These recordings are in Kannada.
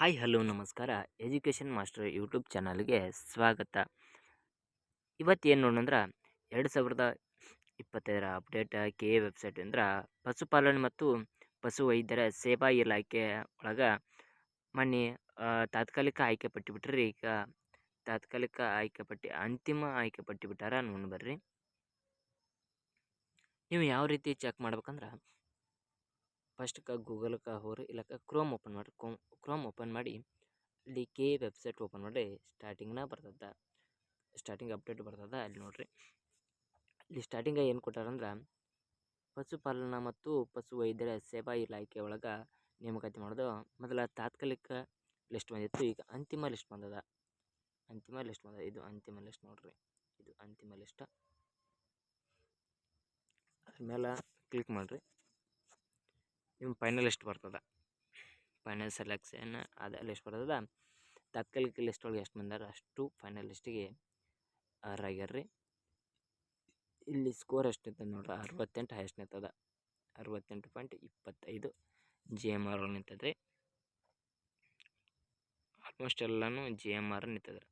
ಹಾಯ್ ಹಲೋ, ನಮಸ್ಕಾರ. ಎಜುಕೇಷನ್ ಮಾಸ್ಟರ್ ಯೂಟ್ಯೂಬ್ ಚಾನಲ್ಗೆ ಸ್ವಾಗತ. ಇವತ್ತು ಏನು ನೋಡೋಣ ಎರಡು ಸಾವಿರದ ಇಪ್ಪತ್ತೈದರ ಅಪ್ಡೇಟ್ ಕೆ ಎ ವೆಬ್ಸೈಟ್ ಅಂದ್ರೆ ಪಶುಪಾಲನೆ ಮತ್ತು ಪಶು ವೈದ್ಯರ ಸೇವಾ ಇಲಾಖೆ ಒಳಗೆ ಮೊನ್ನೆ ತಾತ್ಕಾಲಿಕ ಆಯ್ಕೆ ಪಟ್ಟಿ ಬಿಟ್ರಿ. ಈಗ ತಾತ್ಕಾಲಿಕ ಆಯ್ಕೆ ಪಟ್ಟಿ, ಅಂತಿಮ ಆಯ್ಕೆ ಪಟ್ಟಿ ಬಿಟ್ಟಾರ ನೋಡಿ ಬರ್ರಿ ನೀವು ಯಾವ ರೀತಿ ಚೆಕ್ ಮಾಡ್ಬೇಕಂದ್ರೆ ಫಸ್ಟ್ಗೆ ಗೂಗಲ್ಗೆ ಹೋಗ್ರಿ ಇಲ್ಲಕ ಕ್ರೋಮ್ ಓಪನ್ ಮಾಡಿರಿ ಕ್ರೋಮ್ ಕ್ರೋಮ್ ಓಪನ್ ಮಾಡಿ ಅಲ್ಲಿ ಕೆ ವೆಬ್ಸೈಟ್ ಓಪನ್ ಮಾಡಿ ಸ್ಟಾರ್ಟಿಂಗ್ನ ಬರ್ತದ. ಸ್ಟಾರ್ಟಿಂಗ್ ಅಪ್ಡೇಟ್ ಬರ್ತದ ಅಲ್ಲಿ ನೋಡಿರಿ. ಇಲ್ಲಿ ಸ್ಟಾರ್ಟಿಂಗ ಏನು ಕೊಟ್ಟಾರಂದ್ರೆ, ಪಶುಪಾಲನಾ ಮತ್ತು ಪಶು ವೈದ್ಯರ ಸೇವಾ ಇಲಾಖೆ ಒಳಗೆ ನೇಮಕಾತಿ ಮಾಡೋದು ಮೊದಲ ತಾತ್ಕಾಲಿಕ ಲಿಸ್ಟ್ ಬಂದಿತ್ತು. ಈಗ ಅಂತಿಮ ಲಿಸ್ಟ್ ಬಂದದ. ಅಂತಿಮ ಲಿಸ್ಟ್ ಬಂದದ ಇದು ಅಂತಿಮ ಲಿಸ್ಟ್ ನೋಡ್ರಿ. ಇದು ಅಂತಿಮ ಲಿಸ್ಟ್ ಅದ್ರ ಮೇಲೆ ಕ್ಲಿಕ್ ಮಾಡಿರಿ. ನಿಮ್ಮ ಫೈನಲ್ ಎಷ್ಟು ಬರ್ತದೆ? ಫೈನಲ್ ಸೆಲೆಕ್ಷನ್ ಅದು ಲಿಸ್ಟ್ ಬರ್ತದೆ? ತಾತ್ಕಾಲಿಕ ಲಿಸ್ಟ್ ಒಳಗೆ ಎಷ್ಟು ಬಂದಾರ ಅಷ್ಟು ಫೈನಲ್ ಲಿಸ್ಟಿಗೆ ಅರ್ಹರಾಗ್ಯಾರ ಇಲ್ಲಿ ಸ್ಕೋರ್ ಎಷ್ಟಿರ್ತದೆ ನೋಡ್ರಿ? ಅರವತ್ತೆಂಟು ಹೈಯೆಸ್ಟ್ ನಿಂತದ. ಅರವತ್ತೆಂಟು ಪಾಯಿಂಟ್ ಇಪ್ಪತ್ತೈದು ಜಿ ಎಂ ಆರ್ ಒಳಗೆ ನಿಂತದ್ರಿ ಆಲ್ಮೋಸ್ಟ್ ಎಲ್ಲನೂ ಜಿ ಎಂ ಆರ್ ನಿಂತದ್ರಿ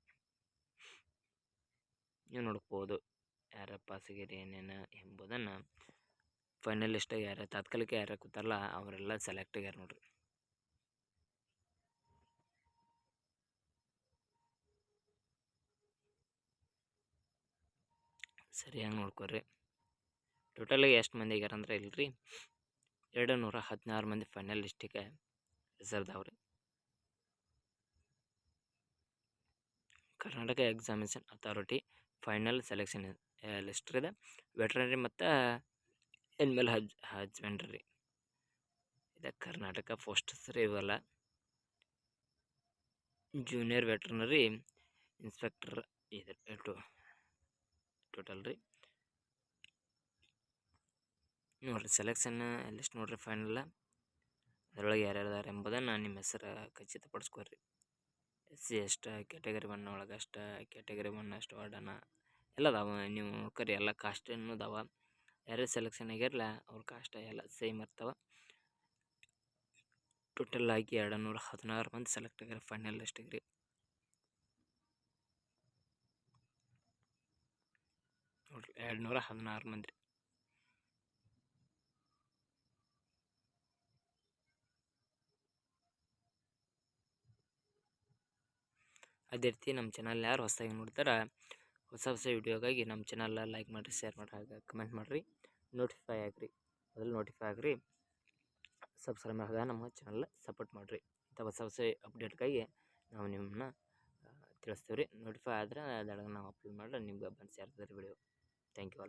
ನೀವು ನೋಡ್ಬೋದು ಯಾರ ಪಾಸಿಗೆ ಏನೇನು ಎಂಬುದನ್ನು. ಫೈನಲ್ ಲಿಸ್ಟಾಗ ಯಾರು, ತಾತ್ಕಾಲಿಕ ಯಾರು ಕೂತಾರಲ್ಲ, ಅವರೆಲ್ಲ ಸೆಲೆಕ್ಟ್ ಆಗ್ಯಾರ ನೋಡ್ರಿ. ಸರಿಯಾಗಿ ನೋಡ್ಕೊರಿ. ಟೋಟಲಾಗಿ ಎಷ್ಟು ಮಂದಿ ಆಗ್ಯಾರ ಅಂದ್ರೆ ಇಲ್ರಿ ಎರಡು ನೂರ ಹದಿನಾರು ಮಂದಿ ಫೈನಲ್ ಲಿಸ್ಟಿಗೆ Karnataka examination authority final selection ಲಿಸ್ಟ್ರಿದೆ veterinary ಮತ್ತು ಎನ್ಮೇಲೆ ಹಜ್, ಹಚ್ಬೇನ್ರಿ. ಇದು ಕರ್ನಾಟಕ ಪೋಸ್ಟಸ್ ರೀ ಇವೆಲ್ಲ. ಜೂನಿಯರ್ ವೆಟ್ರನರಿ ಇನ್ಸ್ಪೆಕ್ಟರ್ ಇದು ಟೋಟಲ್ ರೀ. ನೋಡಿರಿ ಸೆಲೆಕ್ಷನ್ ಲಿಸ್ಟ್ ನೋಡಿರಿ ಫೈನಲ್ ಅದರೊಳಗೆ ಯಾರ್ಯಾರು ಎಂಬುದನ್ನು ನಿಮ್ಮ ಹೆಸರು ಖಚಿತಪಡಿಸ್ಕೊರಿ. ಎಸ್ ಸಿ ಎಷ್ಟು ಕ್ಯಾಟಗರಿ ಒನ್ ಒಳಗೆ ಅಷ್ಟು ಕ್ಯಾಟಗರಿ ಒನ್ ಅಷ್ಟು ವಾರ್ಡನ ಎಲ್ಲ ಅದಾವ. ನೀವು ನೋಡ್ಕೊರಿ ಎಲ್ಲ ಕಾಸ್ಟನ್ನು ಅದಾವ. ಯಾರು ಸೆಲೆಕ್ಷನ್ ಆಗ್ಯಾರಲ್ಲ ಅವ್ರ ಕಾಸ್ಟ್ ಎಲ್ಲ ಸೇಮ್ ಇರ್ತಾವೆ. ಟೋಟಲ್ ಆಗಿ ಎರಡು ನೂರ ಹದಿನಾರು ಮಂದಿ ಸೆಲೆಕ್ಟ್ ಆಗ್ಯಾರ ಫೈನಲ್ ಲಿಸ್ಟಿಗೆ ರೀ. ನೋಡ್ರಿ ಎರಡು ನೂರ ಹದಿನಾರು ಮಂದಿ. ಅದೇ ರೀತಿ ನಮ್ಮ ಚಾನಲ್ ಯಾರು ಹೊಸದಾಗಿ ನೋಡ್ತಾರ ಹೊಸ ಹೊಸ ವಿಡಿಯೋಗಾಗಿ ನಮ್ಮ ಚಾನಲ್ನ ಲೈಕ್ ಮಾಡಿರಿ, ಶೇರ್ ಮಾಡಿರಿ, ಹಾಗೆ ಕಮೆಂಟ್ ಮಾಡಿರಿ. ನೋಟಿಫೈ ಆಗಿರಿ. ಅದ್ರಲ್ಲಿ ನೋಟಿಫೈ ಆಗಿರಿ. ಸಬ್ಸ್ಕ್ರೈಬ್ ಆಗ ನಮ್ಮ ಚಾನಲ್ ಸಪೋರ್ಟ್ ಮಾಡಿರಿ. ಇಂಥ ಹೊಸ ಹೊಸ ಅಪ್ಡೇಟ್ಗಾಗಿ ನಾವು ನಿಮ್ಮನ್ನ ತಿಳಿಸ್ತೀವಿ ರೀ ನೋಟಿಫೈ ಆದ್ರೆ ಅದ್ರೊಳಗೆ ನಾವು ಅಪ್ಲೋಡ್ ಮಾಡಿದ್ರೆ ನಿಮ್ಗೆ ಬಂದು ಸೇರ್ತದೆ ರೀ ವಿಡಿಯೋ ಥ್ಯಾಂಕ್ ಯು ಆಲ್